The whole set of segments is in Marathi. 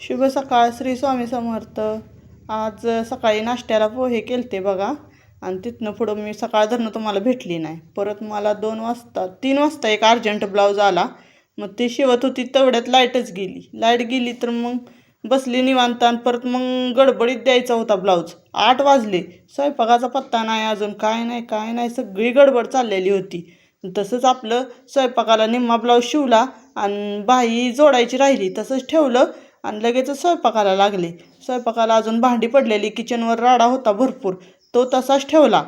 शुभ सकाळ श्री स्वामी समर्थ. आज सकाळी नाश्त्याला पोहे केलते बघा. आणि तिथनं पुढं मी सकाळ धरणं तुम्हाला भेटली नाही. परत मला दोन वाजता तीन वाजता एक अर्जंट ब्लाऊज आला. मग ती शिवत होती तेवढ्यात लाईटच गेली. लाइट गेली तर मग बसली निवांत आणि परत मग गडबडीत द्यायचा होता ब्लाऊज. आठ वाजले. स्वयंपाकाचा पत्ता नाही अजून. काय नाही काय नाही. सगळी गडबड चाललेली होती. तसंच आपलं स्वयंपाकाला निम्मा ब्लाऊज शिवला आणि बाही जोडायची राहिली. तसंच ठेवलं. आणि लगेचच स्वयंपाकाला लागले. स्वयंपाकाला अजून भांडी पडलेली किचनवर राडा होता भरपूर. तो तसाच ठेवला.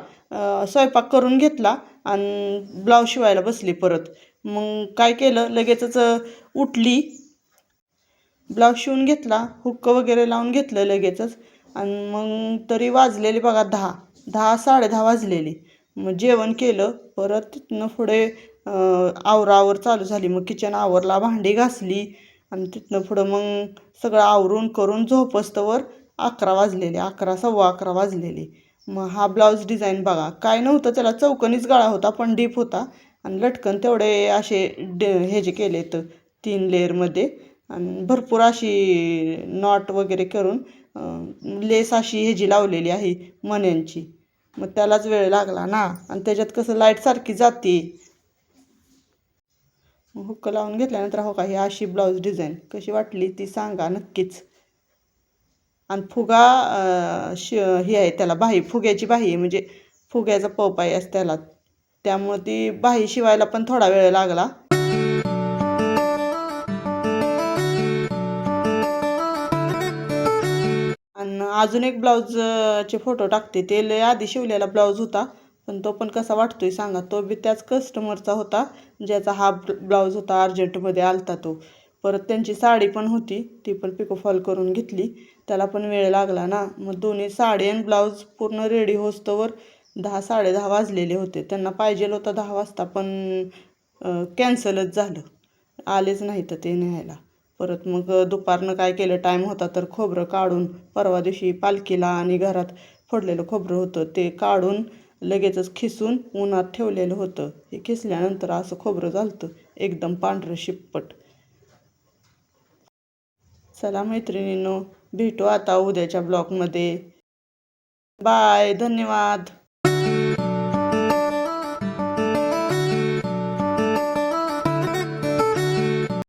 स्वयंपाक करून घेतला आणि ब्लाऊज शिवायला बसली परत. मग काय केलं? लगेचच उठली. ब्लाऊज शिवून घेतला हुक्क वगैरे लावून घेतलं लगेचच. आणि मग तरी वाजलेले बघा दहा. दहा साडेदहा वाजलेली वाजलेले. मग जेवण केलं परत तिथनं पुढे आवरावर चालू झाली. मग किचन आवरला भांडी घासली. आणि तिथनं पुढं मग सगळं आवरून करून झोपस्तवर अकरा वाजलेले अकरा सव्वा अकरा वाजलेले. मग हा ब्लाऊज डिझाईन बघा. काय नव्हतं त्याला चौकनीच गळा होता पण डीप होता. आणि लटकन तेवढे असे ड हे जे केले तर तीन लेअरमध्ये आणि भरपूर अशी नॉट वगैरे करून लेस अशी ह्याची लावलेली आहे मण्यांची. मग त्यालाच वेळ लागला ना. आणि त्याच्यात कसं लाइट सारखी जाते. हुक्क लावून घेतल्यानंतर हो का ही अशी ब्लाऊज डिझाईन कशी वाटली ती सांगा नक्कीच. आणि फुगा श ही आहे त्याला बाही फुग्याची बाही म्हणजे फुग्याचा पप आहे असं त्याला. त्यामुळं ती बाही शिवायला पण थोडा वेळ लागला. आणि अजून एक ब्लाऊजचे फोटो टाकते. ते लय आधी शिवलेला ब्लाऊज होता. पण तो पण कसा वाटतो आहे सांगा. तो बी त्याच कस्टमरचा होता ज्याचा हा ब्लाऊज होता अर्जंटमध्ये आलता तो. परत त्यांची साडी पण होती ती पण पिकोफॉल करून घेतली. त्याला पण वेळ लागला ना. मग दोन्ही साडी आणि ब्लाऊज पूर्ण रेडी होस्तोवर दहा साडे दहा वाजलेले होते. त्यांना पाहिजेल होता दहा वाजता पण कॅन्सलच झालं. आलेच नाही तर ते न्यायला. परत मग दुपारनं काय केलं टाईम होता तर खोबरं काढून परवा दिवशी पालखीला आणि घरात फोडलेलं खोबरं होतं ते काढून लगेचच खिसून उन्हात ठेवलेलं होतं. हे खिसल्यानंतर असं खोबरं झालतं. एकदम पांढरं शिप्पट. चला मैत्रिणींनो भेटू आता उद्याच्या ब्लॉगमध्ये. बाय धन्यवाद.